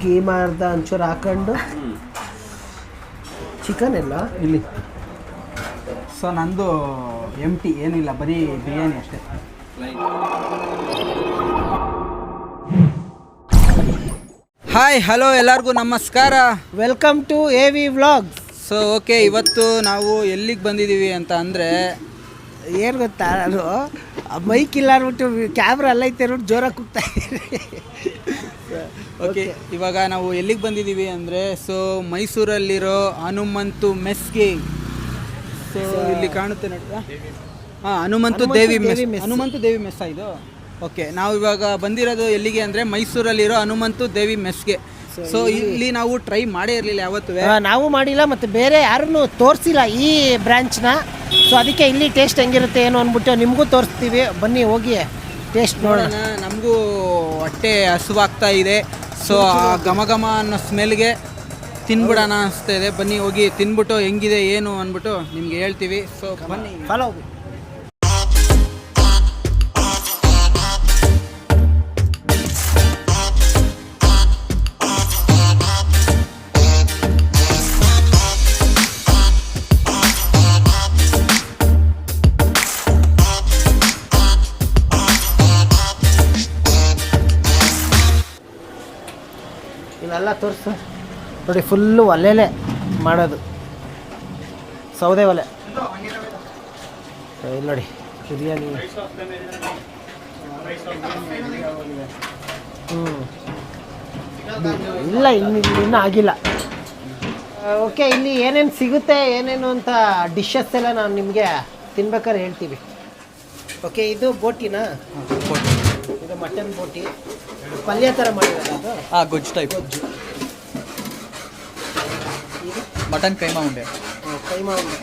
ಕೀಮಾ ಮಾಡ್ದ ಒಂಚೂರು ಹಾಕೊಂಡು ಚಿಕನ್ ಎಲ್ಲ? ಇಲ್ಲಿ. ಸೊ ನಂದು ಎಂ ಟಿ ಏನಿಲ್ಲ ಬರೀ ಬಿರಿಯಾನಿ ಅಷ್ಟೇ. ಹಾಯ್ ಹಲೋ ಎಲ್ಲರಿಗೂ ನಮಸ್ಕಾರ. Welcome to A V vlogs so okay ಇವತ್ತು ನಾವು ಎಲ್ಲಿಗೆ ಬಂದಿದ್ದೀವಿ ಅಂತ ಅಂದರೆ ಏನು ಗೊತ್ತಾ ನಾನು ಮೈಕ್ ಇಲ್ಲ ಅಂದ್ಬಿಟ್ಟು ಕ್ಯಾಮ್ರಾ ಎಲ್ಲ ಐತೆ ಅಂದ್ಬಿಟ್ಟು ಜೋರಾಗಿ ಕೂಗ್ತಾ ಇದ್ದೀನಿ ಓಕೆ ಇವಾಗ ನಾವು ಎಲ್ಲಿಗೆ ಬಂದಿದ್ದೀವಿ ಅಂದರೆ ಸೊ ಮೈಸೂರಲ್ಲಿರೋ ಹನುಮಂತು ಮೆಸ್ಗೆ ಸೊ ಇಲ್ಲಿ ಕಾಣುತ್ತೆ ನೋಡಿ ಹಾಂ ಹನುಮಂತು ದೇವಿ ಮೆಸ್. ಹನುಮಂತು ದೇವಿ ಮೆಸ್ಸಾ ಇದು? ಓಕೆ ನಾವು ಇವಾಗ ಬಂದಿರೋದು ಎಲ್ಲಿಗೆ ಅಂದರೆ ಮೈಸೂರಲ್ಲಿರೋ ಹನುಮಂತು ದೇವಿ ಮೆಸ್ಗೆ ಸೊ ಇಲ್ಲಿ ನಾವು ಟ್ರೈ ಮಾಡೇ ಇರಲಿಲ್ಲ ಯಾವತ್ತೂ ನಾವು ಮಾಡಿಲ್ಲ ಮತ್ತು ಬೇರೆ ಯಾರನ್ನು ತೋರಿಸಿಲ್ಲ ಈ ಬ್ರ್ಯಾಂಚ್ನ ಸೊ ಅದಕ್ಕೆ ಇಲ್ಲಿ ಟೇಸ್ಟ್ ಹೆಂಗಿರುತ್ತೆ ಏನು ಅಂದ್ಬಿಟ್ಟು ನಿಮಗೂ ತೋರಿಸ್ತೀವಿ. ಬನ್ನಿ ಹೋಗಿ ಟೇಸ್ಟ್ ನೋಡೋಣ. ನಮಗೂ ಹೊಟ್ಟೆ ಹಸುವಾಗ್ತಾ ಇದೆ. ಸೊ ಆ ಘಮ ಘಮ ಅನ್ನೋ ಸ್ಮೆಲ್ಗೆ ತಿನ್ಬಿಡೋಣ ಅನಿಸ್ತಾ ಇದೆ. ಬನ್ನಿ ಹೋಗಿ ತಿನ್ಬಿಟ್ಟು ಹೆಂಗಿದೆ, ಏನು ಅಂದ್ಬಿಟ್ಟು ನಿಮ್ಗೆ ಹೇಳ್ತೀವಿ. ಸೊ ಬನ್ನಿ. ಫಾಲೋ ತೋರಿಸ್ತು ತೋರಿಸು. ನೋಡಿ ಫುಲ್ಲು ಒಲೆಲೆ ಮಾಡೋದು. ಸೌದೆ ಒಲೆ. ಇಲ್ಲಿ ನೋಡಿ ಬಿರಿಯಾನಿ. ಹ್ಞೂ ಇಲ್ಲ ಇನ್ನು ಇನ್ನೂ ಆಗಿಲ್ಲ. ಓಕೆ ಇಲ್ಲಿ ಏನೇನು ಸಿಗುತ್ತೆ ಏನೇನು ಅಂತ ಡಿಶಸ್ ಎಲ್ಲ ನಾನು ನಿಮಗೆ ತಿನ್ಬೇಕಾದ್ರೆ ಹೇಳ್ತೀವಿ. ಓಕೆ ಇದು ಬೋಟಿನಾ? ಇದು ಮಟನ್ ಬೋಟಿ. ಪಲ್ಯ ಥರ ಮಾಡಿರೋದು ಹಾಂ ಗೊಜ್ಜು ಟೈಪ್ ಗೊಜ್ಜು ಮಟನ್ ಕೈಮಾ ಉಂಡೆ. ಕೈಮಾ ಉಂಡೆ.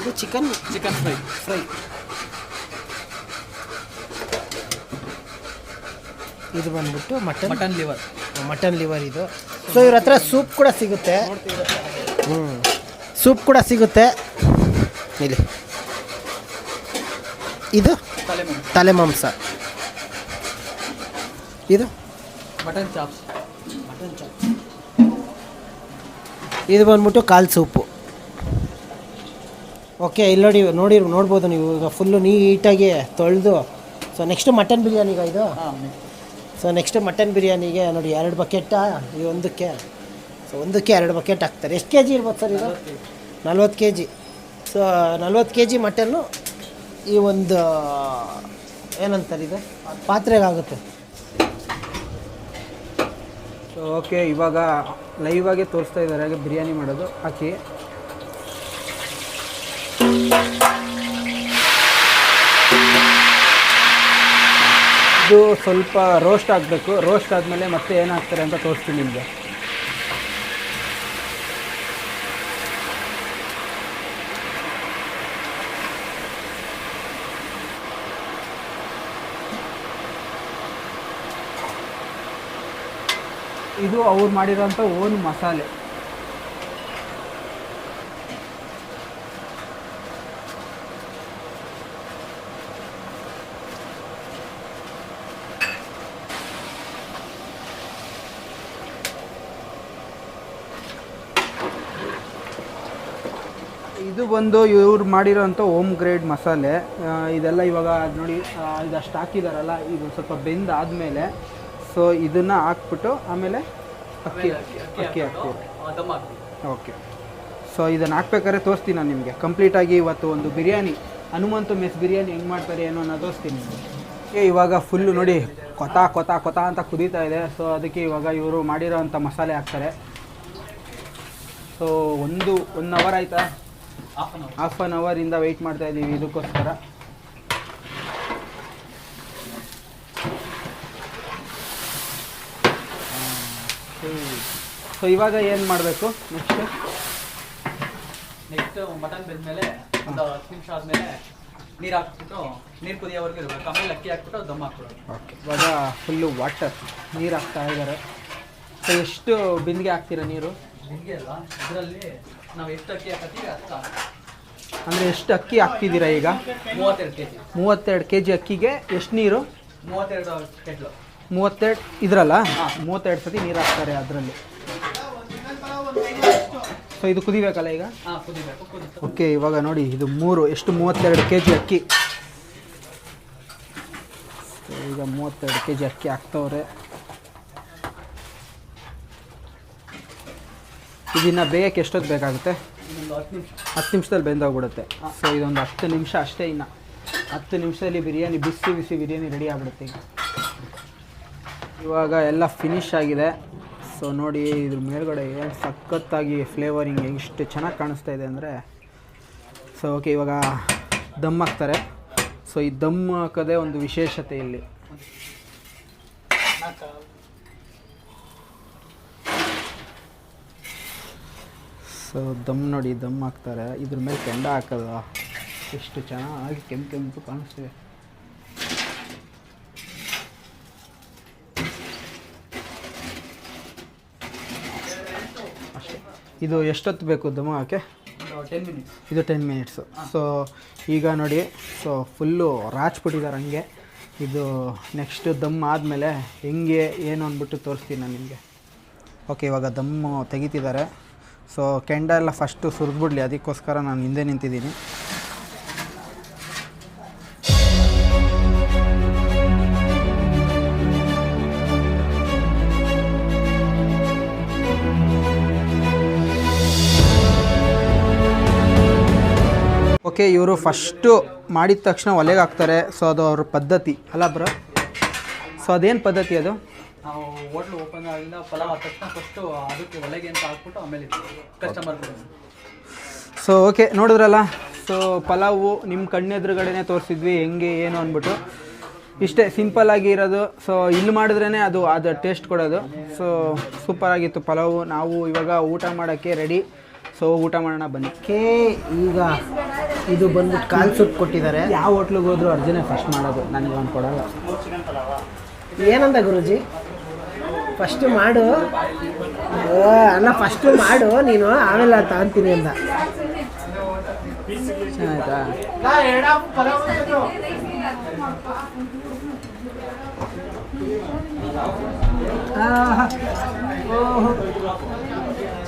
ಇದು ಚಿಕನ್ ಚಿಕನ್ ಫ್ರೈ ಫ್ರೈ ಇದು ಬಂದ್ಬಿಟ್ಟು mutton. Mutton liver mutton liver ಇದು. ಸೊ ಇವ್ರ ಹತ್ರ ಸೂಪ್ ಕೂಡ ಸಿಗುತ್ತೆ. ಹ್ಞೂ ಸೂಪ್ ಕೂಡ ಸಿಗುತ್ತೆ. ಇಲ್ಲಿ. ಇದು? ತಲೆ ಮಾಂಸ ಇದು? Mutton chops. Mutton chops. ಇದು ಬಂದ್ಬಿಟ್ಟು ಕಾಲು ಸೂಪು. ಓಕೆ ಇಲ್ಲಿ ನೋಡಿ ನೋಡಿ ನೋಡ್ಬೋದು ನೀವು. ಈಗ ಫುಲ್ಲು ನೀಟಾಗಿ ತೊಳೆದು. ಸೊ ನೆಕ್ಸ್ಟು ಮಟನ್ ಬಿರಿಯಾನಿಗ ಇದು? ಹಾಂ ಸೊ ನೆಕ್ಸ್ಟು ಮಟನ್ ಬಿರಿಯಾನಿಗೆ ನೋಡಿ ಎರಡು ಬಕೆಟಾ? ಈ ಒಂದಕ್ಕೆ. ಸೊ ಒಂದಕ್ಕೆ ಎರಡು ಬಕೆಟ್ ಹಾಕ್ತಾರೆ. ಎಷ್ಟು ಕೆ ಜಿ ಇರ್ಬೋದು ಸರ್ ಇದು? ನಲ್ವತ್ತು ಕೆ ಜಿ ಸೊ ನಲ್ವತ್ತು ಕೆ ಜಿ ಮಟನ್ನು ಈ ಒಂದು, ಏನಂತಾರೆ ಇದು? ಪಾತ್ರೆಗಾಗುತ್ತೆ. ಸೊ ಓಕೆ ಇವಾಗ ಲೈವ್ ಆಗಿ ತೋರಿಸ್ತಾ ಇದ್ದಾರೆ, ಹಾಗೆ ಬಿರಿಯಾನಿ ಮಾಡೋದು. ಹಾಕಿ. ಇದು ಸ್ವಲ್ಪ ರೋಸ್ಟ್ ಆಗಬೇಕು. ರೋಸ್ಟ್ ಆದಮೇಲೆ ಮತ್ತೆ ಏನಾಗ್ತಾರೆ ಅಂತ ತೋರಿಸ್ತೀನಿ ನಿಮಗೆ. ಇದು ಅವ್ರು ಮಾಡಿರೋಂಥ ಓನ್ ಮಸಾಲೆ. ಇದು ಬಂದು ಇವ್ರು ಮಾಡಿರೋಂಥ ಓಮ್ ಗ್ರೇಡ್ ಮಸಾಲೆ. ಇದೆಲ್ಲ ಇವಾಗ ನೋಡಿ ಇದು ಇದಷ್ಟು ಹಾಕಿದಾರಲ್ಲ, ಇದು ಸ್ವಲ್ಪ ಬೆಂದಾದಮೇಲೆ ಸೊ ಇದನ್ನು ಹಾಕ್ಬಿಟ್ಟು ಆಮೇಲೆ ಅಕ್ಕಿ ಅಕ್ಕಿ ಹಾಕ್ತೀವಿ ಓಕೆ ಸೊ ಇದನ್ನು ಹಾಕ್ಬೇಕಾದ್ರೆ ತೋರಿಸ್ತೀನಿ ನಾನು ನಿಮಗೆ. ಕಂಪ್ಲೀಟಾಗಿ ಇವತ್ತು ಒಂದು ಬಿರಿಯಾನಿ ಹನುಮಂತು ಮೆಸ್ ಬಿರಿಯಾನಿ ಹೆಂಗೆ ಮಾಡ್ತಾರೆ ಏನೋ ಅನ್ನೋ ತೋರಿಸ್ತೀನಿ ನಿಮಗೆ. ಏ ಇವಾಗ ಫುಲ್ಲು ನೋಡಿ ಕೊತ ಕೊತ ಕೊತ ಅಂತ ಕುದೀತಾ ಇದೆ. ಸೊ ಅದಕ್ಕೆ ಇವಾಗ ಇವರು ಮಾಡಿರೋವಂಥ ಮಸಾಲೆ ಹಾಕ್ತಾರೆ. ಸೊ ಒಂದು ಒನ್ ಅವರ್ ಆಯಿತಾ? ಹಾಫ್ ಆನ್ ಅವರಿಂದ ವೆಯ್ಟ್ ಮಾಡ್ತಾ ಇದ್ದೀವಿ ಇದಕ್ಕೋಸ್ಕರ. ಸೊ ಇವಾಗ ಏನು ಮಾಡಬೇಕು? ನೆಕ್ಸ್ಟ್ ನೆಕ್ಸ್ಟ್ ಮಟನ್ ಬೆಂದ್ಮೇಲೆ ಒಂದು ಹತ್ತು ನಿಮಿಷ ಆದಮೇಲೆ ನೀರು ಹಾಕ್ಬಿಟ್ಟು ನೀರು ಕುದಿಯೋವರೆಗೂ ಇರಬೇಕು. ಆಮೇಲೆ ಅಕ್ಕಿ ಹಾಕ್ಬಿಟ್ಟು ದಮ್ ಹಾಕ್ಬಿಡೋದು. ಓಕೆ ಇವಾಗ ಫುಲ್ಲು ವಾಟರ್ ನೀರು ಹಾಕ್ತಾ ಇದ್ದಾರೆ ಸೊ ಎಷ್ಟು ಬಿಂದಿಗೆ ಹಾಕ್ತೀರಾ ನೀರು? ಬಿಂದಿಗೆ ಅಲ್ಲ ಇದರಲ್ಲಿ ನಾವು ಎಷ್ಟು ಅಕ್ಕಿ ಹಾಕತ್ತೀವಿ ಅಷ್ಟ ಅಂದರೆ ಎಷ್ಟು ಅಕ್ಕಿ ಹಾಕ್ತಿದ್ದೀರಾ ಈಗ? ಮೂವತ್ತೆರಡು ಕೆ ಜಿ ಮೂವತ್ತೆರಡು ಕೆ ಜಿ ಅಕ್ಕಿಗೆ ಎಷ್ಟು ನೀರು? ಮೂವತ್ತೆರಡು ಕೆಟ್ಲು ಮೂವತ್ತೆರಡು ಇದ್ರಲ್ಲ? ಮೂವತ್ತೆರಡು ಸತಿ ನೀರು ಹಾಕ್ತಾರೆ ಅದರಲ್ಲಿ. ಸೊ ಇದು ಕುದಿಬೇಕಲ್ಲ ಈಗ? ಓಕೆ ಇವಾಗ ನೋಡಿ ಇದು ಮೂರು ಎಷ್ಟು? ಮೂವತ್ತೆರಡು ಕೆ ಜಿ ಅಕ್ಕಿ. ಈಗ ಮೂವತ್ತೆರಡು ಕೆ ಜಿ ಅಕ್ಕಿ ಹಾಕ್ತವ್ರೆ. ಇದನ್ನು ಬೇಯಕ್ಕೆ ಎಷ್ಟೊತ್ತು ಬೇಕಾಗುತ್ತೆ? ಹತ್ತು ನಿಮಿಷದಲ್ಲಿ ಬೆಂದೋಗ್ಬಿಡುತ್ತೆ. ಸೊ ಇದೊಂದು ಹತ್ತು ನಿಮಿಷ ಅಷ್ಟೇ ಇನ್ನು. ಹತ್ತು ನಿಮಿಷದಲ್ಲಿ ಬಿರಿಯಾನಿ ಬಿಸಿ ಬಿಸಿ ಬಿರಿಯಾನಿ ರೆಡಿ ಆಗ್ಬಿಡುತ್ತೆ ಈಗ. ಇವಾಗ ಎಲ್ಲ ಫಿನಿಶ್ ಆಗಿದೆ. ಸೊ ನೋಡಿ, ಇದ್ರ ಮೇಲ್ಗಡೆ ಸಖತ್ತಾಗಿ ಫ್ಲೇವರಿಂಗ್ ಎಷ್ಟು ಚೆನ್ನಾಗಿ ಕಾಣಿಸ್ತಾ ಇದೆ ಅಂದರೆ ಸೊ ಓಕೆ ಇವಾಗ ದಮ್ ಹಾಕ್ತಾರೆ. ಸೊ ಈ ದಮ್ ಹಾಕೋದೇ ಒಂದು ವಿಶೇಷತೆ ಇಲ್ಲಿ. ಸೊ ದಮ್ ನೋಡಿ, ದಮ್ ಹಾಕ್ತಾರೆ. ಇದ್ರ ಮೇಲೆ ಕೆಂಡ ಹಾಕೋದು. ಎಷ್ಟು ಚೆನ್ನಾಗಿ ಕೆಂಪು ಕೆಂಪು ಕಾಣಿಸ್ತಿದೆ ಅಷ್ಟೇ ಇದು ಎಷ್ಟೊತ್ತು ಬೇಕು ದಮ್ಮ ಹಾಕೆ? ಒಂದು ಟೆನ್ ಮಿನಿಟ್ಸ್ ಇದು ಟೆನ್ ಮಿನಿಟ್ಸು ಸೊ ಈಗ ನೋಡಿ ಸೊ ಫುಲ್ಲು ರಾಚ್ಬಿಟ್ಟಿದ್ದಾರೆ ಹಂಗೆ. ಇದು ನೆಕ್ಸ್ಟ್ ದಮ್ ಆದಮೇಲೆ ಹೆಂಗೆ ಏನು ಅಂದ್ಬಿಟ್ಟು ತೋರಿಸ್ತೀನಿ ನಾನು ನಿಮಗೆ. ಓಕೆ ಇವಾಗ ದಮ್ಮು ತೆಗಿತಿದ್ದಾರೆ. ಸೊ ಕೆಂಡ ಎಲ್ಲ ಫಸ್ಟು ಸುರಿದ್ಬಿಡ್ಲಿ ಅದಕ್ಕೋಸ್ಕರ ನಾನು ಹಿಂದೆ ನಿಂತಿದ್ದೀನಿ. ಓಕೆ ಇವರು ಫಸ್ಟು ಮಾಡಿದ ತಕ್ಷಣ ಒಲೆಗೆ ಹಾಕ್ತಾರೆ. ಸೊ ಅದು ಅವ್ರ ಪದ್ಧತಿ. ಅಲ್ಲ ಬ್ರೋ ಸೊ ಅದೇನು ಪದ್ಧತಿ ಅದು? ನಾವು ಹೋಟ್ಲು ಓಪನ್ ಆಗಿಂದ ಪಲಾವ್ ಆದ ತಕ್ಷಣ ಫಸ್ಟು ಅದಕ್ಕೆ ಒಲೆಗೆ ಅಂತ ಹಾಕ್ಬಿಟ್ಟು ಆಮೇಲೆ ಕಸ್ಟಮರ್ ಸೊ ಓಕೆ ನೋಡಿದ್ರಲ್ಲ? ಸೊ ಪಲಾವು ನಿಮ್ಮ ಕಣ್ಣೆದುರುಗಡೆನೇ ತೋರಿಸಿದ್ವಿ. ಹೆಂಗೆ ಏನು ಅಂದ್ಬಿಟ್ಟು. ಇಷ್ಟೇ ಸಿಂಪಲ್ ಆಗಿ ಇರೋದು. ಸೊ ಇಲ್ಲಿ ಮಾಡಿದ್ರೇ ಅದು ಅದು ಟೇಸ್ಟ್ ಕೊಡೋದು. ಸೊ ಸೂಪರ್ ಆಗಿತ್ತು ಪಲಾವು. ನಾವು ಇವಾಗ ಊಟ ಮಾಡೋಕ್ಕೆ ರೆಡಿ ಸೊ, ಊಟ ಮಾಡೋಣ ಬನ್ನಿ. ಕೇ, ಈಗ ಇದು ಬಂದು ಕಾಲ್ ಸೂಪ್ ಕೊಟ್ಟಿದ್ದಾರೆ. ಯಾವ ಹೋಟ್ಲಿಗೆ ಹೋದ್ರು ಅರ್ಜುನೇ ಫಸ್ಟ್ ಮಾಡೋದು. ನನಗೆ ಒಂದು ಕೊಡಲ್ಲ. ಏನಂದ ಗುರುಜಿ? ಫಸ್ಟು ಮಾಡು. ಅಲ್ಲ ಫಸ್ಟು ಮಾಡು. ನೀನು ಆಮೇಲೆ ತಗೊಂತೀನಿ ಅಂದ. ಚೆನ್ನಾಯ್ತಾ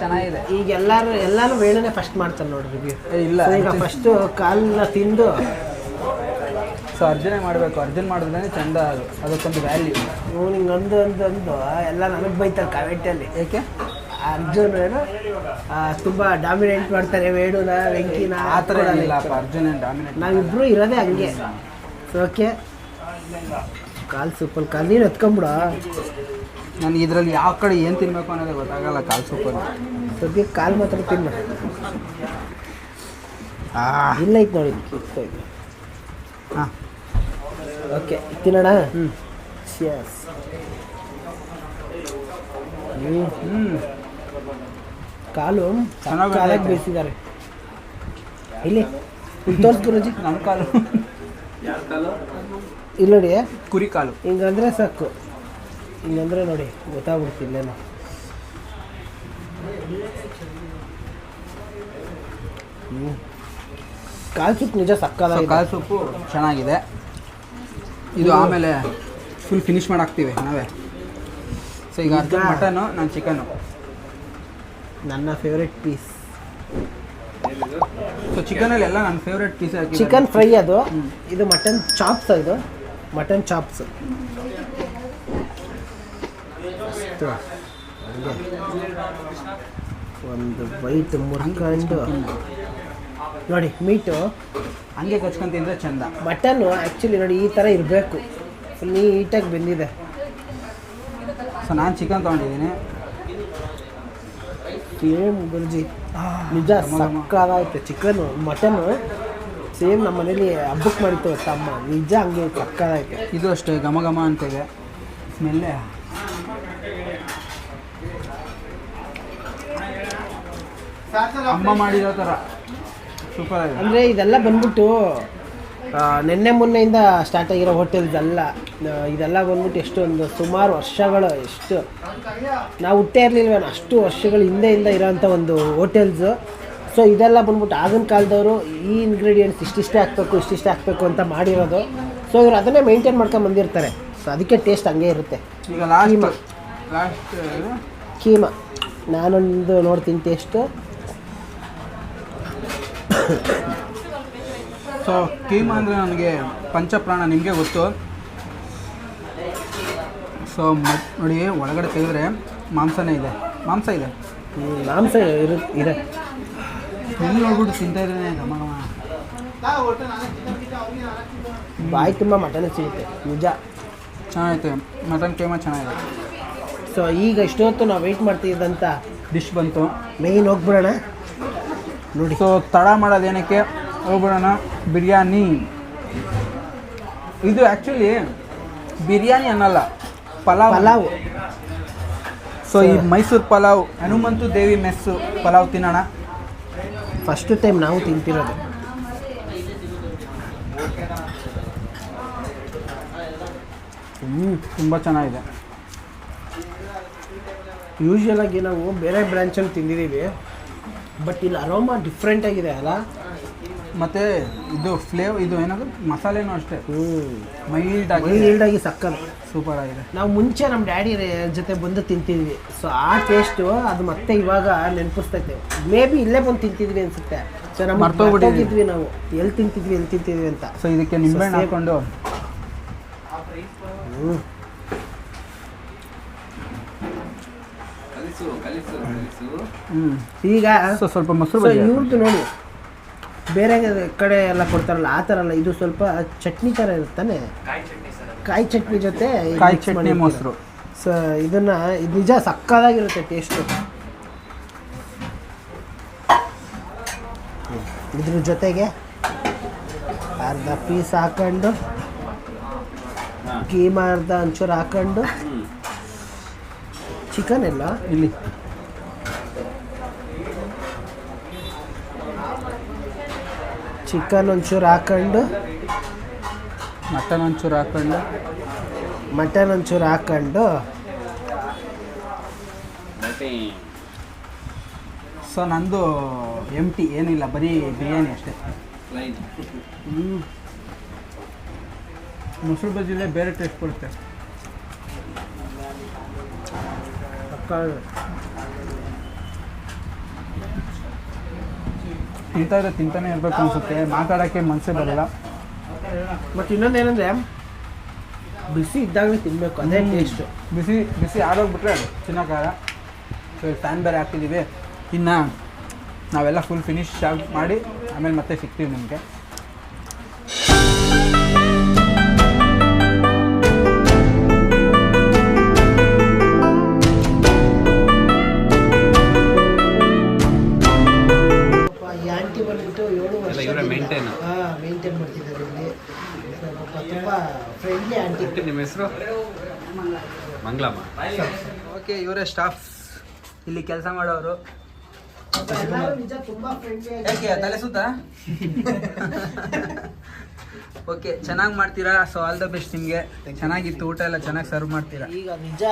ಚೆನ್ನಾಗಿದೆ. ಈಗ ಎಲ್ಲರೂ ಎಲ್ಲಾನು ವೇಣನೆ ಫಸ್ಟ್ ಮಾಡ್ತಾರೆ ನೋಡ್ರಿ ಇಲ್ಲ. ಈಗ ಫಸ್ಟ್ ಕಾಲನ್ನ ತಿಂದು ಸೊ ಅರ್ಜುನೆ ಮಾಡಬೇಕು. ಅರ್ಜುನ್ ಮಾಡಿದ್ರೆ ಚಂದ ಅದು. ಅದಕ್ಕೊಂದು ವ್ಯಾಲ್ಯೂ ನೀವು ಹಿಂಗೆ ಅಂದು ಅಂದು ಅಂದು ಎಲ್ಲ ನನಗೆ ಬೈತಾರೆ ಕಮೆಂಟಲ್ಲಿ ಏಕೆ? ಅರ್ಜುನ್ ಏನು ತುಂಬ ಡಾಮಿನೇಟ್ ಮಾಡ್ತಾರೆ ವೇಣುನ ವೆಂಕಿನ ಆ ಥರ ಅರ್ಜುನ ಅರ್ಜುನ್ ಡಾಮಿನೇಟ್ ನಾವಿಬ್ರು ಇರೋದೇ ಹಂಗೆ. ಓಕೆ ಕಾಲು ಸೂಪಲ್ ಕಾಲ್. ನೀನು ಎತ್ಕೊಂಬಿಡ ನನಗೆ ಇದರಲ್ಲಿ ಯಾವ ಕಡೆ ಏನು ತಿನ್ನಬೇಕು ಅನ್ನೋದೇ ಗೊತ್ತಾಗಲ್ಲ ಕಾಲು ಸೂಪಲ್ಲಿ ಸದ್ಯಕ್ಕೆ ಕಾಲು ಮಾತ್ರ ತಿನ್ನ. ಇಲ್ಲ ಐತೆ ನೋಡಿ ಹಾಂ. ಓಕೆ ತಿನ್ನೋಣ? ಹ್ಞೂ. ಹ್ಞೂ ಕಾಲು ಚೆನ್ನಾಗಿ ಕಾಲಾಗಿ ಬೇಯಿಸಿದ್ದಾರೆ ಇಲ್ಲಿ ತೋರ್ಸ್ ಗುರುಜಿ. ನನ್ನ ಕಾಲು. ಇಲ್ಲ ನೋಡಿ ಕುರಿ ಕಾಲು. ಹಿಂಗಂದ್ರೆ ಸಾಕು. ಹಿಂಗಂದ್ರೆ ನೋಡಿ ಗೊತ್ತಾಗ್ಬಿಡ್ತಿಲ್ಲೇನೋ ಹ್ಞೂ ಕಾಲು ಸೊಪ್ಪು ನಿಜ ಸೊ ಸಕ್ಕದಾಗಿದೆ ಕಾಲು ಸೊಪ್ಪು ಚೆನ್ನಾಗಿದೆ. ಇದು ಆಮೇಲೆ ಫುಲ್ ಫಿನಿಶ್ ಮಾಡಾಕ್ತೀವಿ ನಾವೇ. ಸೊ ಈಗ ಈಗ- ಮಟನು ನಾನು ಚಿಕನು ನನ್ನ ಫೇವ್ರೆಟ್ ಪೀಸ್ ಸೊ ಚಿಕನಲ್ಲಿ ಎಲ್ಲ ನನ್ನ ಫೇವ್ರೆಟ್ ಪೀಸ್ ಚಿಕನ್ ಫ್ರೈ ಅದು. ಇದು ಮಟನ್ ಚಾಪ್ಸ್ ಇದು ಮಟನ್ ಚಾಪ್ಸ್ ಒಂದು ವೈಟ್ ಮುರ್ಕೊಂಡು ನೋಡಿ ಮೀಟು. ಹಂಗೆ ಕಚ್ಕೊಂಡು ತಿಂದರೆ ಚಂದ. ಮಟನ್ನು ಆ್ಯಕ್ಚುಲಿ ನೋಡಿ ಈ ಥರ ಇರಬೇಕು. ನೀಟಾಗಿ ಬೆಂದಿದೆ. ಸೊ ನಾನು ಚಿಕನ್ ತೊಗೊಂಡಿದ್ದೀನಿ. ಸೇಮ್ ಗುರುಜಿ. ನಿಜ ಸಕ್ಕಾಗೈತೆ ಚಿಕನ್ನು ಮಟನ್ನು ಸೇಮ್ ನಮ್ಮ ಮನೇಲಿ ಹಬ್ಬಕ್ಕೆ ಮಾಡಿತ್ತು ತಮ್ಮ. ನಿಜ ಹಂಗೆ ಸಕ್ಕಾಗೈತೆ ಇದು ಅಷ್ಟೇ ಘಮ ಘಮ ಅಂತಿದೆ. ಸ್ಮೆಲ್ಲೇ ಅಮ್ಮ ಮಾಡಿರೋ ಥರ ಸೂಪರ್ ಆಗಿದೆ. ಅಂದರೆ ಇದೆಲ್ಲ ಬಂದ್ಬಿಟ್ಟು ನಿನ್ನೆ ಮೊನ್ನೆಯಿಂದ ಸ್ಟಾರ್ಟ್ ಆಗಿರೋ ಹೋಟೆಲ್ಸ್ ಅಲ್ಲ ಆ, ಇದೆಲ್ಲ ಬಂದ್ಬಿಟ್ಟು ಎಷ್ಟೊಂದು ಸುಮಾರು ವರ್ಷಗಳು ಎಷ್ಟು. ನಾವು ಹುಟ್ಟೇ ಇರಲಿಲ್ವೇನು ಅಷ್ಟು ವರ್ಷಗಳ ಹಿಂದೆಯಿಂದ ಇರೋವಂಥ ಒಂದು ಹೋಟೆಲ್ಸು ಸೊ ಇದೆಲ್ಲ ಬಂದ್ಬಿಟ್ಟು ಆಗಿನ ಕಾಲದವರು ಈ ಇಂಗ್ರೀಡಿಯೆಂಟ್ಸ್ ಇಷ್ಟಿಷ್ಟೇ ಹಾಕ್ಬೇಕು ಇಷ್ಟಿಷ್ಟೇ ಹಾಕ್ಬೇಕು ಅಂತ ಮಾಡಿರೋದು. ಸೊ ಇವರು ಅದನ್ನೇ ಮೇಂಟೈನ್ ಮಾಡ್ಕೊಂಡು ಬಂದಿರ್ತಾರೆ. ಸೊ ಅದಕ್ಕೆ ಟೇಸ್ಟ್ ಹಂಗೆ ಇರುತ್ತೆ. ಈಗ ಕೀಮಾ. ಕೀಮಾ. ನಾನೊಂದು ನೋಡ್ತೀನಿ ಟೇಸ್ಟು ಸೊ ಕೀಮಾ ಅಂದರೆ ನನಗೆ ಪಂಚಪ್ರಾಣ ನಿಮಗೆ ಗೊತ್ತು. ಸೊ ನೋಡಿ ಒಳಗಡೆ ತೆಗೆದ್ರೆ ಮಾಂಸನೇ ಇದೆ. ಮಾಂಸ ಇದೆ? ಮಾಂಸ ಇರು ಇದೆ. ಎಲ್ಲಿ ನೋಡ್ಬಿಟ್ಟು ತಿಂತಾ ಇದ್ರೆ ಗಮ ಗಮ ಬಾಯಿ ತುಂಬ ಮಟನ್ ಸಿಗುತ್ತೆ. ನಿಜ. ಚೆನ್ನಾಗೈತೆ. ಮಟನ್ ಕೇಮ ಚೆನ್ನಾಗಿದೆ. ಸೊ ಈಗ ಇಷ್ಟೊತ್ತು ನಾವು ವೆಯ್ಟ್ ಮಾಡ್ತಿದ್ದಂಥ ಡಿಶ್ ಬಂತು. ಮೇಯ್ನ್ ಹೋಗ್ಬಿಡೋಣ? ನೋಡಿ. ಸೊ ತಡ ಮಾಡೋದು ಏನಕ್ಕೆ? ಹೋಗ್ಬಿಡೋಣ ಬಿರಿಯಾನಿ. ಇದು ಆ್ಯಕ್ಚುಲಿ ಬಿರಿಯಾನಿ ಅನ್ನಲ್ಲ ಪಲಾವ್. ಪಲಾವ್. ಸೊ ಈ ಮೈಸೂರು ಪಲಾವ್ ಹನುಮಂತು ದೇವಿ ಮೆಸ್ಸು ಪಲಾವ್ ತಿನ್ನೋಣ. ಫಸ್ಟ್ ಟೈಮ್ ನಾವು ತಿಂತಿರೋದು. ಹ್ಞೂ ತುಂಬ ಚೆನ್ನಾಗಿದೆ. ಯೂಶ್ವಲ್ ಆಗಿ ನಾವು ಬೇರೆ ಬ್ರ್ಯಾಂಚಲ್ಲಿ ತಿಂದಿದ್ದೀವಿ. ಬಟ್ ಇಲ್ಲಿ ಅರೋಮಾ ಡಿಫ್ರೆಂಟ್ ಆಗಿದೆ ಅಲ್ಲ? ಮತ್ತು ಇದು ಫ್ಲೇವ್ ಇದು ಏನದು ಮಸಾಲೆನೂ ಅಷ್ಟೇ. ಹ್ಞೂ ಮೈಲ್ಡ್ ಆಗಿ ಸಕ್ಕತ್ ಸೂಪರ್ ಆಗಿದೆ. ನಾವು ಮುಂಚೆ ನಮ್ಮ ಡ್ಯಾಡಿ ಜೊತೆ ಬಂದು ತಿಂತಿದ್ವಿ. ಸೊ ಆ ಟೇಸ್ಟು ಅದು ಮತ್ತೆ ಇವಾಗ ನೆನಪಿಸ್ತೈತೆ ಮೇ ಬಿ ಇಲ್ಲೇ ಬಂದು ತಿಂತಿದ್ವಿ ಅನ್ಸುತ್ತೆ. ಸೊ ನಮ್ಮ ಮರ್ತೋಗ್ಬಿಟ್ಟಿದ್ವಿ. ನಾವು. ಎಲ್ಲಿ ತಿಂತಿದ್ವಿ ಎಲ್ಲಿ ತಿಂತಿದ್ವಿ ಅಂತ. ಸೊ ಇದಕ್ಕೆ ನಿಂಬೆಹಣ್ಣು ಹಾಕೊಂಡು ಹಾಕ್ಕೊಂಡು ಹ್ಞೂ ಹ್ಞೂ ಈಗ ಸೊ ಸ್ವಲ್ಪ ಮೊಸರು ಸೊ ಬಜ್ಜಿ ಇವ್ರದ್ದು ನೋಡಿ. ಬೇರೆ ಕಡೆ ಎಲ್ಲ ಕೊಡ್ತಾರಲ್ಲ ಆ ಥರ ಅಲ್ಲ ಇದು ಸ್ವಲ್ಪ ಚಟ್ನಿ ಥರ ಇರುತ್ತಾನೆ ಕಾಯಿ ಚಟ್ನಿ ಜೊತೆ ಕಾಯಿ ಚಟ್ನಿ. ಮೊಸರು. ಸೊ ಇದನ್ನ ಇದು ನಿಜ ಸಕ್ಕದಾಗಿರುತ್ತೆ ಟೇಸ್ಟು ಇದ್ರ ಜೊತೆಗೆ ಅರ್ಧ ಪೀಸ್ ಹಾಕೊಂಡು ಕೀಮಾ ಅರ್ಧ ಒಂಚೂರು ಹಾಕೊಂಡು ಚಿಕನ್ ಎಲ್ಲ. ಇಲ್ಲಿ. ಚಿಕನ್ ಒಂಚೂರು ಹಾಕೊಂಡು. ಮಟನ್ ಒಂಚೂರು ಹಾಕೊಂಡು. ಮಟನ್ ಒಂಚೂರು ಹಾಕೊಂಡು. ಸೊ ನಂದು ಎಂ ಟಿ ಏನಿಲ್ಲ ಬರೀ ಬಿರಿಯಾನಿ ಅಷ್ಟೇ. ಹ್ಞೂ ಮೊಸರು ಬಜ್ಜಿಲೇ ಬೇರೆ ಟೇಸ್ಟ್ ಕೊಡುತ್ತೆ ತಿಂತಾ ಇದ್ರೆ ತಿಂತಾನೆ ಇರಬೇಕು ಅನ್ಸುತ್ತೆ. ಮಾತಾಡೋಕ್ಕೆ ಮನಸ್ಸೇ ಬರಲ್ಲ. ಮತ್ತು ಇನ್ನೊಂದೇನೆಂದರೆ ಬಿಸಿ ಇದ್ದಾಗಲೇ ತಿನ್ನಬೇಕು ಅದೇ. ಟೇಸ್ಟು ಬಿಸಿ ಬಿಸಿ ಆಡೋಗ್ಬಿಟ್ರೆ ಅದು ಚಿನ್ನಕಾರ ಸೊ ಫ್ಯಾನ್ ಬೇರೆ ಹಾಕ್ತಿದ್ದೀವಿ ಇನ್ನು ನಾವೆಲ್ಲ ಫುಲ್ ಫಿನಿಶ್ ಮಾಡಿ ಆಮೇಲೆ ಮತ್ತೆ ಸಿಗ್ತೀವಿ ನಿಮಗೆ. ತುಂಬ ಫ್ರೆಂಡ್ಲಿ ಆಂಟಿ ನಿಮ್ಮ ಹೆಸರು? ಮಂಗಳಮ್ಮ. ಓಕೆ ಇವರೇ ಸ್ಟಾಫ್ ಇಲ್ಲಿ ಕೆಲಸ ಮಾಡೋರು. ಯಾಕೆ ತಲೆ ಸುತ್ತ? ಓಕೆ ಚೆನ್ನಾಗಿ ಮಾಡ್ತೀರಾ? ಸೊ ಆಲ್ ದ ಬೆಸ್ಟ್ ನಿಮಗೆ. ಚೆನ್ನಾಗಿತ್ತು ಊಟ ಎಲ್ಲ ಚೆನ್ನಾಗಿ ಸರ್ವ್ ಮಾಡ್ತೀರಾ? ಈಗ ನಿಜ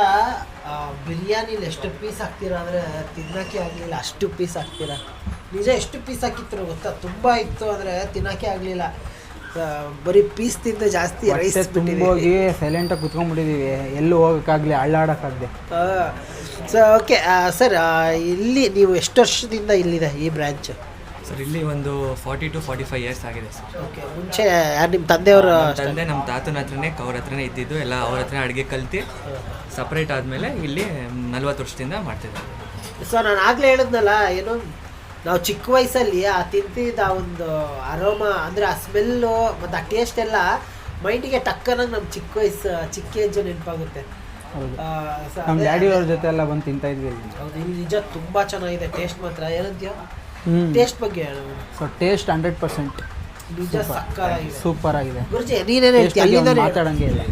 ಬಿರಿಯಾನಿಲಿ ಎಷ್ಟು ಪೀಸ್ ಹಾಕ್ತೀರಾ ಅಂದರೆ ತಿನ್ನೋಕ್ಕೆ ಆಗಲಿಲ್ಲ ಅಷ್ಟು ಪೀಸ್ ಹಾಕ್ತೀರಾ? ನಿಜ ಎಷ್ಟು ಪೀಸ್ ಹಾಕಿತ್ತು ಗೊತ್ತಾ? ತುಂಬ ಇತ್ತು ಅಂದರೆ ತಿನ್ನೋಕ್ಕೆ ಆಗಲಿಲ್ಲ. ಬರೀ ಪೀಸ್ ತಿಂದ ಜಾಸ್ತಿ ರೈಸ್ ಆಗಿ ತುಂಬೋಗಿ ಸೈಲೆಂಟಾಗಿ ಕುತ್ಕೊಂಡ್ಬಿಟ್ಟಿದ್ದೀವಿ ಎಲ್ಲೂ ಹೋಗೋಕ್ಕಾಗಲಿ ಅಳ್ಳಾಡೋಕ್ಕಾಗಲಿ ಸೊ ಓಕೆ ಸರ್ ಇಲ್ಲಿ ನೀವು ಎಷ್ಟು ವರ್ಷದಿಂದ ಇಲ್ಲಿದೆ ಈ ಬ್ರ್ಯಾಂಚ್ ಸರ್ ಇಲ್ಲಿ ಒಂದು forty to forty five years ಆಗಿದೆ ಸರ್ ಓಕೆ ಮುಂಚೆ ಯಾರು ನಿಮ್ಮ ತಂದೆಯವರು ತಂದೆ ನಮ್ಮ ತಾತನ ಹತ್ರನೇ ಅವ್ರ ಹತ್ರನೇ ಇದ್ದಿದ್ದು ಎಲ್ಲ ಅವ್ರ ಹತ್ರ ಅಡುಗೆ ಕಲ್ತು ಸಪ್ರೇಟ್ ಆದಮೇಲೆ ಇಲ್ಲಿ ನಲ್ವತ್ತು ವರ್ಷದಿಂದ ಮಾಡ್ತಿದ್ದೆ ಸರ್ ನಾನು ಆಗಲೇ ಹೇಳಿದ್ನಲ್ಲ ಏನು ನಾವು ಚಿಕ್ಕ ವಯಸ್ಸಲ್ಲಿ ಆ ತಿಂತಿದ್ದ ಆ ಒಂದು ಅರೋಮ ಅಂದರೆ ಆ ಸ್ಮೆಲ್ಲು ಮತ್ತು ಆ ಟೇಸ್ಟ್ ಎಲ್ಲ ಮೈಂಡಿಗೆ ಟಕ್ಕನಾಗಿ ನಮ್ಮ ಚಿಕ್ಕ ವಯಸ್ಸು ಚಿಕ್ಕ ಏಜು ನೆನಪಾಗುತ್ತೆ. ಹೌದು. ನಮ್ಮ ಡ್ಯಾಡಿ ಅವ್ರ ಜೊತೆ ಎಲ್ಲ ಬಂದು ತಿಂತಾ ಇದ್ವಿ ಹೌದು ಇಲ್ಲಿ ನಿಜ ತುಂಬ ಚೆನ್ನಾಗಿದೆ ಟೇಸ್ಟ್ ಮಾತ್ರ. ಏನಂತೀಯ? ಟೇಸ್ಟ್ ಬಗ್ಗೆ ಹೇಳು. ಸೊ ಟೇಸ್ಟ್ ಹಂಡ್ರೆಡ್ ಪರ್ಸೆಂಟ್ ನಿಜ ಸಕ್ಕತ್ತಾಗಿದೆ. ಸೂಪರ್ ಆಗಿದೆ. ಗುರುಜಿ ನೀನೇನು ಹೇಳ್ತೀಯ? ಅಲ್ಲಿಂದ ಮಾತಾಡಂಗೆ ಇಲ್ಲ.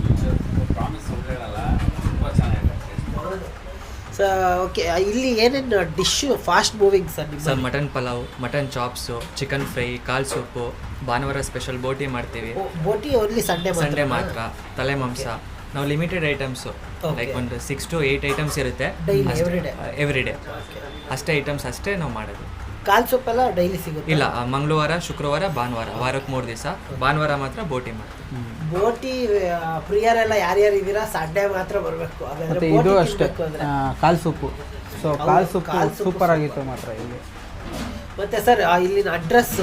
ಸೊ ಓಕೆ ಇಲ್ಲಿ ಏನೇನು dish fast moving sir sir mutton pulao mutton chops chicken fry ಕಾಲ್ ಸೂಪು ಭಾನುವಾರ ಸ್ಪೆಷಲ್ ಬೋಟಿ ಮಾಡ್ತೀವಿ. ಬೋಟಿ ಓನ್ಲಿ ಸಂಡೇ ಸಂಡೇ ಮಾತ್ರ ತಲೆ ಮಾಂಸ. ನಾವು ಲಿಮಿಟೆಡ್ ಐಟಮ್ಸು ಲೈಕ್ ಒಂದು ಸಿಕ್ಸ್ ಟು ಏಯ್ಟ್ ಐಟಮ್ಸ್ ಇರುತ್ತೆ. ಎವ್ರಿ ಡೇ ಅಷ್ಟೇ ಐಟಮ್ಸ್ ಅಷ್ಟೇ ನಾವು ಮಾಡೋದು. ಕಾಲ್ ಸೊಪ್ಪೆಲ್ಲ ಡೈಲಿ ಸಿಗುತ್ತೆ? ಇಲ್ಲ ಆ, ಮಂಗಳವಾರ ಶುಕ್ರವಾರ ಭಾನುವಾರ ವಾರಕ್ಕೆ ಮೂರು ದಿವಸ. ಭಾನುವಾರ ಮಾತ್ರ ಬೋಟಿ ಮಾಡ್ತೀವಿ. ಬೋಟಿ ಪ್ರಿಯರೆಲ್ಲ ಯಾರ್ಯಾರು ಇದ್ದೀರಾ ಸಂಡೆ ಮಾತ್ರ ಬರಬೇಕು. ಮತ್ತು ಇದು ಅಷ್ಟೇ. ಕಾಲ್ ಸೂಪು. ಸೊ ಕಾಲ್ ಸೂಪ್ ಕಾಲ್ ಸೂಪರ್ ಆಗಿತ್ತು ಮಾತ್ರ ಇಲ್ಲಿ. ಮತ್ತೆ ಸರ್ ಇಲ್ಲಿನ ಅಡ್ರೆಸ್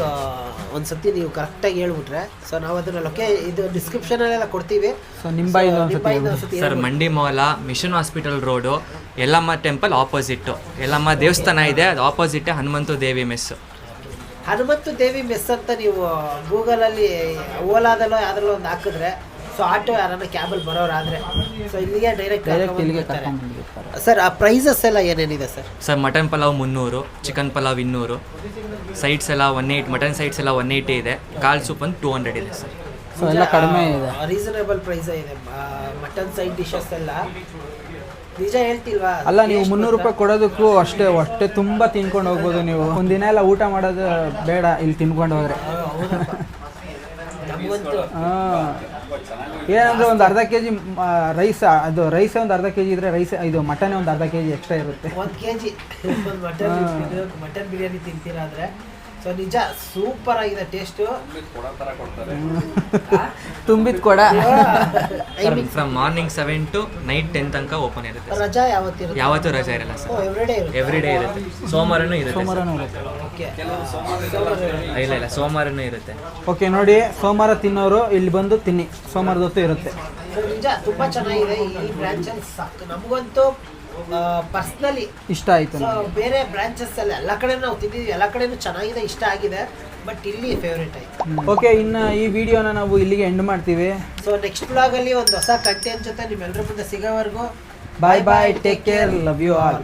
ಒಂದ್ಸತಿ ನೀವು ಕರೆಕ್ಟಾಗಿ ಹೇಳ್ಬಿಟ್ರೆ. ಸೊ ನಾವು ಅದನ್ನ ಲೊಕೆ ಇದು ಡಿಸ್ಕ್ರಿಪ್ಷನಲ್ಲೆಲ್ಲ ಕೊಡ್ತೀವಿ. ಸೊ ನಿಂಬಾಯಿಂದ. ಒಂದ್ಸತಿ sir Mandi Mohalla mission hospital road Yellamma temple opposite Yellamma ದೇವಸ್ಥಾನ ಇದೆ ಅದು ಆಪೋಸಿಟ್ಟೆ ಹನುಮಂತು ದೇವಿ ಮೆಸ್ಸು ಹನುಮಂತು ದೇವಿ ಮೆಸ್ ಅಂತ ನೀವು ಗೂಗಲಲ್ಲಿ ಓಲಾದಲ್ಲೋ ಯಾವ್ದ್ರಲ್ಲೋ ಒಂದು ಹಾಕಿದ್ರೆ ಸೊ ಆಟೋ ಯಾರನ್ನ ಕ್ಯಾಬಲ್ಲಿ ಬರೋರಾದ್ರೆ ಸೊ ಇಲ್ಲಿಗೆ ಡೈರೆಕ್ಟ್ ಡೈರೆಕ್ಟ್ ಇಲ್ಲಿಗೆ ಸರ್ ಆ ಪ್ರೈಸಸ್ ಎಲ್ಲ ಏನೇನಿದೆ ಸರ್? ಸರ್ ಮಟನ್ ಪಲಾವ್ ಮುನ್ನೂರು ಚಿಕನ್ ಪಲಾವ್ ಇನ್ನೂರು ಸೈಡ್ಸ್ ಎಲ್ಲ ಒನ್ ಏಯ್ಟ್ ಮಟನ್ ಸೈಡ್ಸ್ ಎಲ್ಲ ಒನ್ ಏಯ್ಟಿ ಇದೆ ಕಾಲ್ ಸೂಪ್ ಒಂದು ಟೂ ಹಂಡ್ರೆಡ್ ಇದೆ ಸರ್. ಸೊ ಎಲ್ಲ ಕಡಿಮೆ ಇದೆ. ರೀಸನಬಲ್ ಪ್ರೈಸೇ ಇದೆ. ಮಟನ್ ಸೈಡ್ ಡಿಶಸ್ ಎಲ್ಲ ನಿಜ ಹೇಳ್ತಿಲ್ವಾ? ಅಲ್ಲ ನೀವು ಮುನ್ನೂರು ರೂಪಾಯಿ ಕೊಡೋದಕ್ಕೂ ಅಷ್ಟೇ ಅಷ್ಟೇ ತುಂಬ ತಿನ್ಕೊಂಡು ಹೋಗ್ಬೋದು ನೀವು. ಒಂದಿನ ಎಲ್ಲ ಊಟ ಮಾಡೋದು ಬೇಡ ಇಲ್ಲಿ ತಿನ್ಕೊಂಡು ಹೋದ್ರೆ. ಹಾಂ ಏನಂದ್ರೆ ಒಂದು ಅರ್ಧ ಕೆ ಜಿ ರೈಸ್ ಅದು ರೈಸ್ ಒಂದು ಅರ್ಧ ಕೆ ಜಿ ಇದ್ರೆ ರೈಸ್ ಇದು ಮಟನೇ ಒಂದು ಅರ್ಧ ಕೆ ಜಿ ಎಕ್ಸ್ಟ್ರಾ ಇರುತ್ತೆ. ಒಂದು ಕೆ ಜಿ ಒಂದು ಮಟನ್ ಮಟನ್ ಬಿರಿಯಾನಿ ತಿಂತೀರಾ ಅಂದ್ರೆ ಸೊ ನಿಜ ಸೂಪರ್ ಆಗಿದೆ ಟೇಸ್ಟ್ ತುಂಬಿದ ಕೊಡ from morning seven to night ten ತನಕ ಓಪನ್ ಇರುತ್ತೆ ಯಾವತ್ತೂ ರಜಾ ಯಾವತ್ತಿರುತ್ತೆ ಯಾವತ್ತೂ ರಜಾ ಇರಲ್ಲ ಸರ್ ಎವ್ರಿ ಡೇ ಇರುತ್ತೆ? ಎವ್ರಿ ಡೇ ಇರುತ್ತೆ. ಸೋಮವಾರನೂ ಇರುತ್ತೆ ಸರ್. ಸೋಮವಾರನೂ ಇರುತ್ತೆ. ಓಕೆ ಇಲ್ಲ ಇಲ್ಲ ಸೋಮವಾರನೂ ಇರುತ್ತೆ. ಓಕೆ ನೋಡಿ ಸೋಮವಾರ ತಿನ್ನೋರು ಇಲ್ಲಿ ಬಂದು ತಿನ್ನಿ. ಸೋಮವಾರದ ಹೊತ್ತು ಇರುತ್ತೆ ನಿಜ ತುಂಬಾ ಚೆನ್ನಾಗಿದೆ. ಈ ಬ್ರಾಂಚಲ್ಲಿ ಸಾಕು. ನಮಗಂತೂ ಪರ್ಸ್ನಲಿ ಇಷ್ಟ ಆಯಿತು ಸೊ ಬೇರೆ ಬ್ರಾಂಚಸ್ ಅಲ್ಲಿ ಎಲ್ಲ ಕಡೆ ನಾವು ತಿಂದಿದ್ವಿ ಎಲ್ಲ ಕಡೆನೂ ಚೆನ್ನಾಗಿದೆ ಇಷ್ಟ ಆಗಿದೆ ಬಟ್ ಇಲ್ಲಿ ಫೇವ್ರೇಟ್ ಆಯ್ತು. ಓಕೆ ಇನ್ನು ಈ ವಿಡಿಯೋನ ನಾವು ಇಲ್ಲಿಗೆ ಎಂಡ್ ಮಾಡ್ತೀವಿ. ಸೊ ನೆಕ್ಸ್ಟ್ ಬ್ಲಾಗ್ ಅಲ್ಲಿ ಒಂದು ಹೊಸ ಕಂಟೆಂಟ್ ಜೊತೆ ನಿಮ್ಮೆಲ್ಲರ ಮುಂದೆ ಸಿಗೋವರೆಗೂ bye bye take care love you all